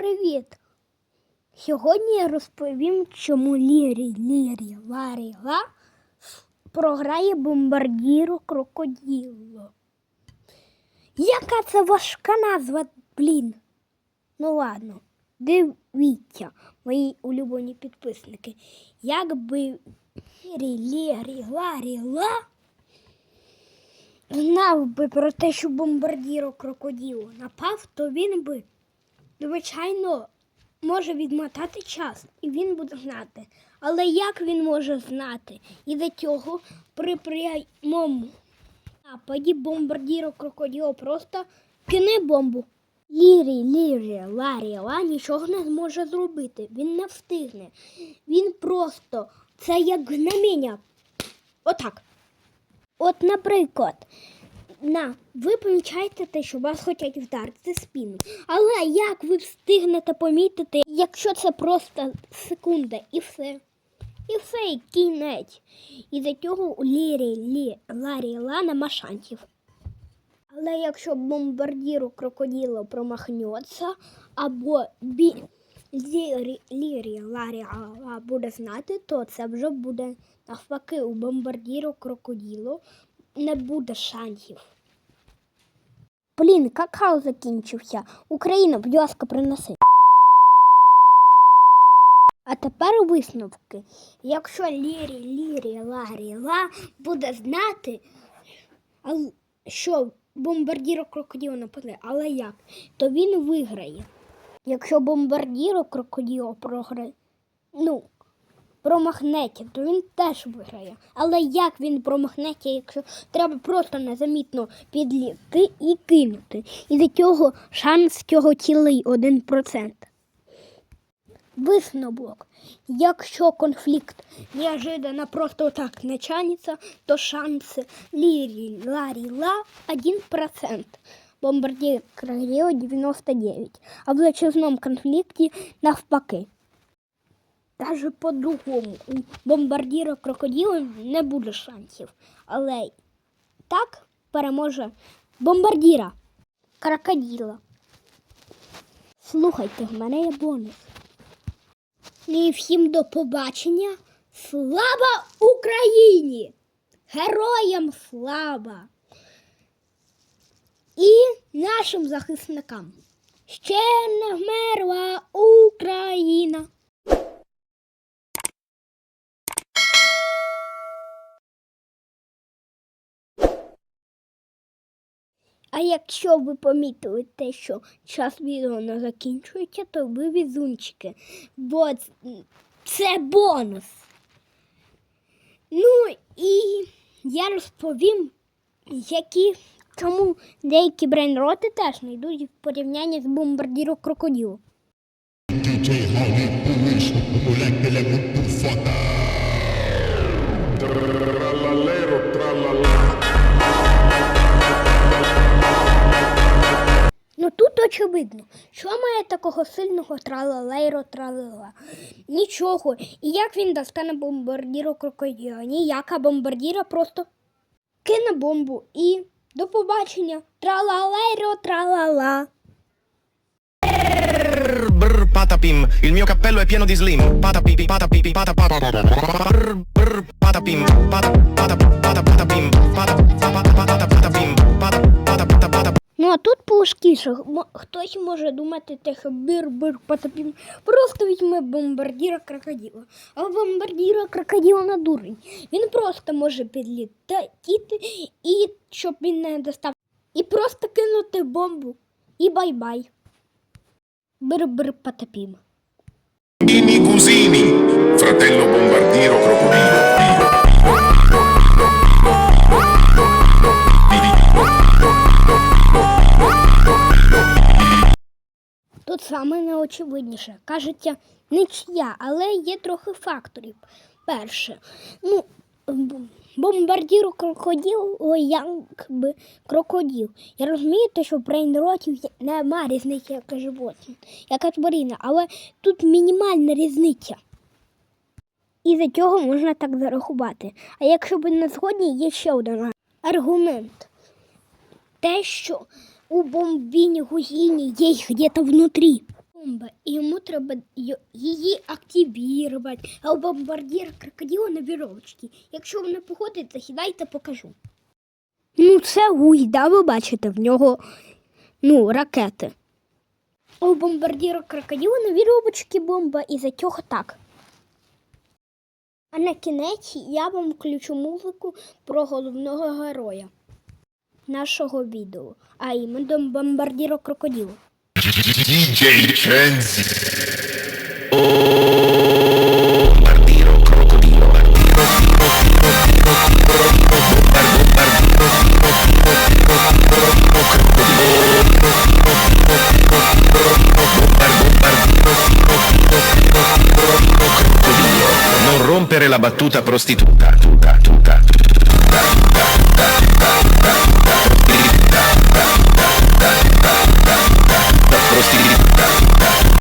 привіт! Сьогодні я розповім, чому Лірі, Лірі, Ларі, Ла програє бомбардіру крокоділо. Яка це важка назва, блін? Ну ладно, дивіться, мої улюблені підписники. Якби Лірі, Лірі, Ларі, Ла знав би про те, що бомбардіро крокоділо напав, то він би, звичайно, може відмотати час, і він буде знати. Але як він може знати? І до цього при прямому нападі бомбардіро крокоділо просто кине бомбу. Лірі, Лірі, Ларі, Ла нічого не зможе зробити. Він не встигне. Він просто це як знамення. Отак. От, наприклад, на, ви помічаєте те, що вас хочуть вдарити спину. Але як ви встигнете помітити, якщо це просто секунда і все. І все, і кінець. І за цього у Лірі, Лі, Ларі, Ла нема шансів. Але якщо бомбардіру крокодило промахнеться, або бі... Лірі, Лірі, Ларі, Ла буде знати, то це вже буде навпаки у бомбардіру крокодило не буде шансів. Блін, какао закінчився. Україна, будь ласка, принеси. А тепер висновки. Якщо Лірі, Лірі, Ларі, Ла буде знати, що бомбардіро крокодило нападе, але як, то він виграє. Якщо бомбардіро крокодило програє, ну, промахнеться, то він теж виграє. Але як він промахнеться, якщо треба просто незамітно підліти і кинути. І до цього шанс цього цілий 1%. Висновок. Якщо конфлікт неожиданно просто так начнется, то шанси Лірі, Ларі, Ла 1%. Бомбардір крокодила 99. А в зачезному конфлікті навпаки. Даже по-другому. У бомбардіра крокодила не буде шансів. Але так переможе бомбардіра крокодила. Слухайте, в мене є бонус. Ну І всім до побачення. Слава Україні! Героям слава! І нашим захисникам. Ще не вмерла Україна. А якщо ви помітили те, що час відео не закінчується, то ви візунчики, бо це бонус. Ну і я розповім, які чому деякі брейнроти теж не йдуть в порівнянні з бомбардіром крокодилу. DJ Holly очевидно, що має такого сильного тралалейро тралала. Нічого. І як він достане бомбардіру крокодила? Ніяка бомбардіра просто кине бомбу і до побачення. Тралалейро тралала. Brr, patapim, il mio cappello è pieno di slim. Patapipi, patapipi, patapata. Brr, brr, patapim, pata, Ну а тут плоскіше. Хтось може думати, що бір-бір потопім. Просто візьме бомбардіра крокодила. А бомбардіра крокодила на дурень. Він просто може підлітати і щоб він не достав. І просто кинути бомбу. І бай-бай. Бір-бір потопім. Fratello bombardiero саме неочевидніше. Кажеться, нічия, але є трохи факторів. Перше, ну, б- бомбардіру крокодил, ой, якби крокодил. Я розумію, те, що брейнротів є- нема різниці, яке животне, яка тварина, але тут мінімальна різниця. І за цього можна так зарахувати. А якщо ви не згодні, є ще один аргумент. Те, що у бомбіні гузіні є їх где-то внутрі. Бомба, і йому треба її активувати. А у бомбардира крокодила на віровочці. Якщо ви не походите, сідайте, покажу. Ну, це гусь, да, ви бачите, в нього ну, ракети. А у бомбардира крокодила на віровочці бомба і за цього так. А на кінець я вам включу музику про головного героя нашого відео, а іменно бомбардіро крокодила. DJ Cenzi. Oh, bombardiro, crocodilo, bombardiro, tiro, tiro, tiro, tiro, tiro, bombar, bombardiro, tiro, tiro, tiro, tiro, tiro, crocodilo, tiro, tiro, tiro, tiro, tiro, tiro, bombar, bombardiro, tiro, tiro, tiro, tiro, tiro, crocodilo. Non rompere la battuta prostituta, tuta, tuta, tuta, tuta.